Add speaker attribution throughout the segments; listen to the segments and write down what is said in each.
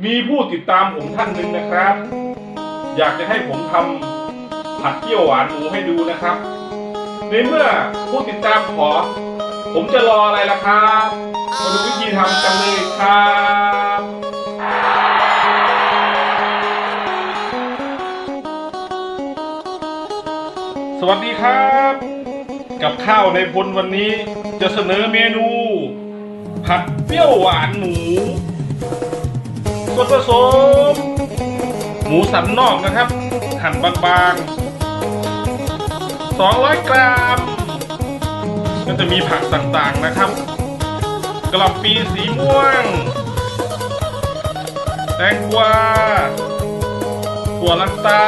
Speaker 1: มีผู้ติดตามผมท่านหนึ่งนะครับ อยากจะให้ผมทำผัดเปี้ยวหวานหมูให้ดูนะครับ ในเมื่อผู้ติดตามขอ ผมจะรออะไรล่ะครับมาดูวิธีทำกันเลยครับสวัสดีครับ กับข้าวในพลวันนี้จะเสนอเมนู ผัดเปรี้ยวหวานหมู ส่วนผสม หมูสันนอกนะครับ หั่นบางๆ 200 กรัม ก็จะมีผักต่างๆนะครับกระหล่ำปีสีม่วง แตงกวาถั่วลันเตา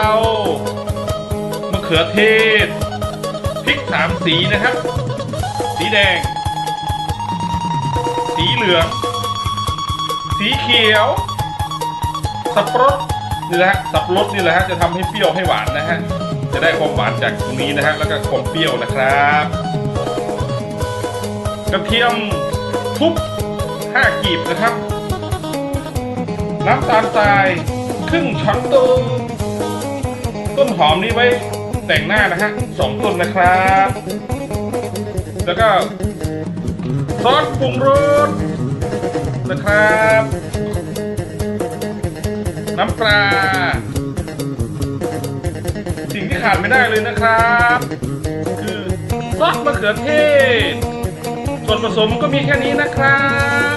Speaker 1: มะเขือเทศ พริกสามสีนะครับ สีแดง สีเหลือง สีเขียว สับปะรดนี่แหละฮะสับปะรดนี่แหละฮะจะทำให้เปรี้ยวให้หวานนะฮะจะได้ความหวานจากตรงนี้นะฮะแล้วก็ความเปรี้ยวนะครับกระเทียมทุบ5กีบนะครับ น้ำตาลทรายครึ่งช้อนโต๊ะต้นหอมนี่ไว้แต่งหน้านะฮะสองต้นนะครับ แล้วก็ซอสปรุงรสนะครับ น้ำปลา สิ่งที่ขาดไม่ได้เลยนะครับ คือซอสมะเขือเทศ ส่วนผสมก็มีแค่นี้นะครับ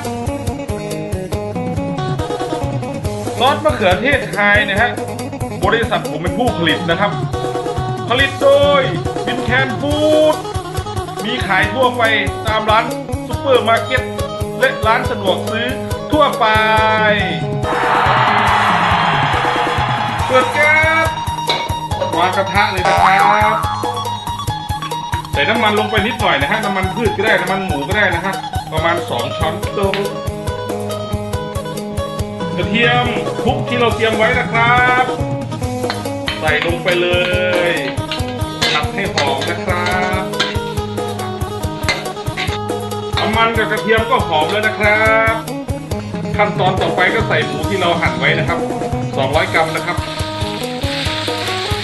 Speaker 1: ซอสมะเขือเทศไทยนะฮะบริษัทผมเป็นผู้ผลิตนะครับ ผลิตโดยบินแคนฟูดมีขายทั่วไปตามร้านซุปเปอร์มาร์เก็ตและร้านสะดวกซื้อทั่วไป ดแก๊สวางกระทะเลยนะครับใส่น้ำมันลงไปนิดหน่อยนะฮะน้ำมันพืชก็ได้น้ำมันหมูก็ได้นะครับประมาณ 2 ช้อนโต๊ะกระเทียมทุกที่เราเตรียมไว้นะครับ ใส่ลงไปเลยผัดให้หอมนะครับน้ำมันกับกระเทียมก็หอมแล้วนะครับ ขั้นตอนต่อไปก็ใส่หมูที่เราหั่นไว้นะครับ 200 กรัมนะครับ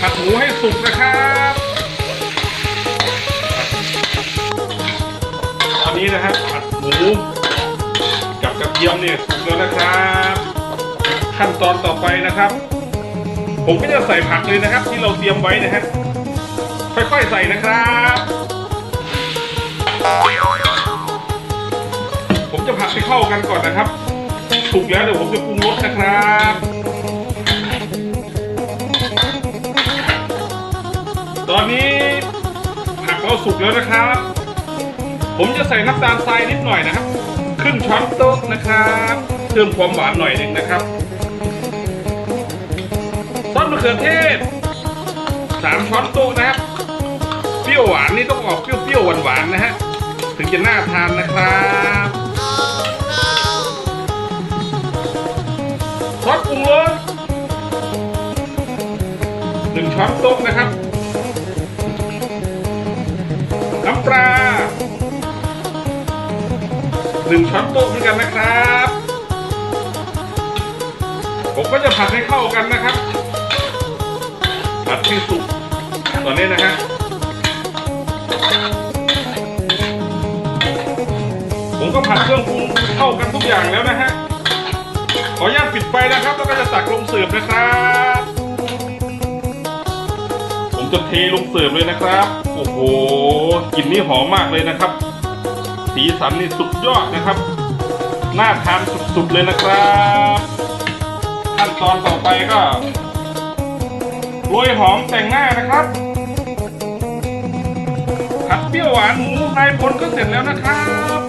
Speaker 1: ผัดหมูให้สุกนะครับตอนนี้นะครับผัดหมูกับกระเทียมเนี่ยสุกแล้วนะครับ ขั้นตอนต่อไปนะครับ ผมก็จะใส่ผักเลยนะครับ ที่เราเตรียมไว้นะฮะค่อยๆใส่นะครับผมจะผัดให้เข้ากันก่อนนะครับสุกแล้วเดี๋ยวผมจะปรุงรสนะครับ ตอนนี้ผักเราสุกแล้วนะครับ ผมจะใส่น้ำตาลทรายนิดหน่อยนะครับ ครึ่งช้อนโต๊ะนะครับเพิ่มความหวานหน่อยหนึ่งนะครับซอสมะเขือเทศสามช้อนโต๊ะนะครับ เปรี้ยวหวานนี่ต้องออกเปรี้ยวๆหวานๆนะฮะ ถึงจะน่าทานนะครับซอสปรุงรสหนึ่งช้อนโต๊ะนะครับ น้ำปลาหนึ่งช้อนโต๊ะเหมือนกันนะครับ ผมก็จะผัดให้เข้ากันนะครับ ผัดให้สุกตอนนี้นะฮะผมก็ผัดเครื่องปรุงเข้ากันทุกอย่างแล้วนะฮะ ขออนุญาตปิดไฟนะครับ แล้วก็จะตักลงเสิร์ฟนะครับ ผมจะเทลงเสิร์ฟเลยนะครับ โอ้โหกลิ่นนี่หอมมากเลยนะครับ สีสันนี่สุดยอดนะครับ น่าทานสุดๆเลยนะครับ ขั้นตอนต่อไปก็โรยหอมแต่งหน้านะครับผัดเปรี้ยวหวานหมูนายพลก็เสร็จแล้วนะครับ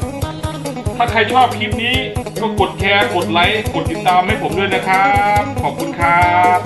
Speaker 1: ถ้าใครชอบคลิปนี้ก็กดแชร์กดไลค์กดติดตามให้ผมด้วยนะครับ ขอบคุณครับ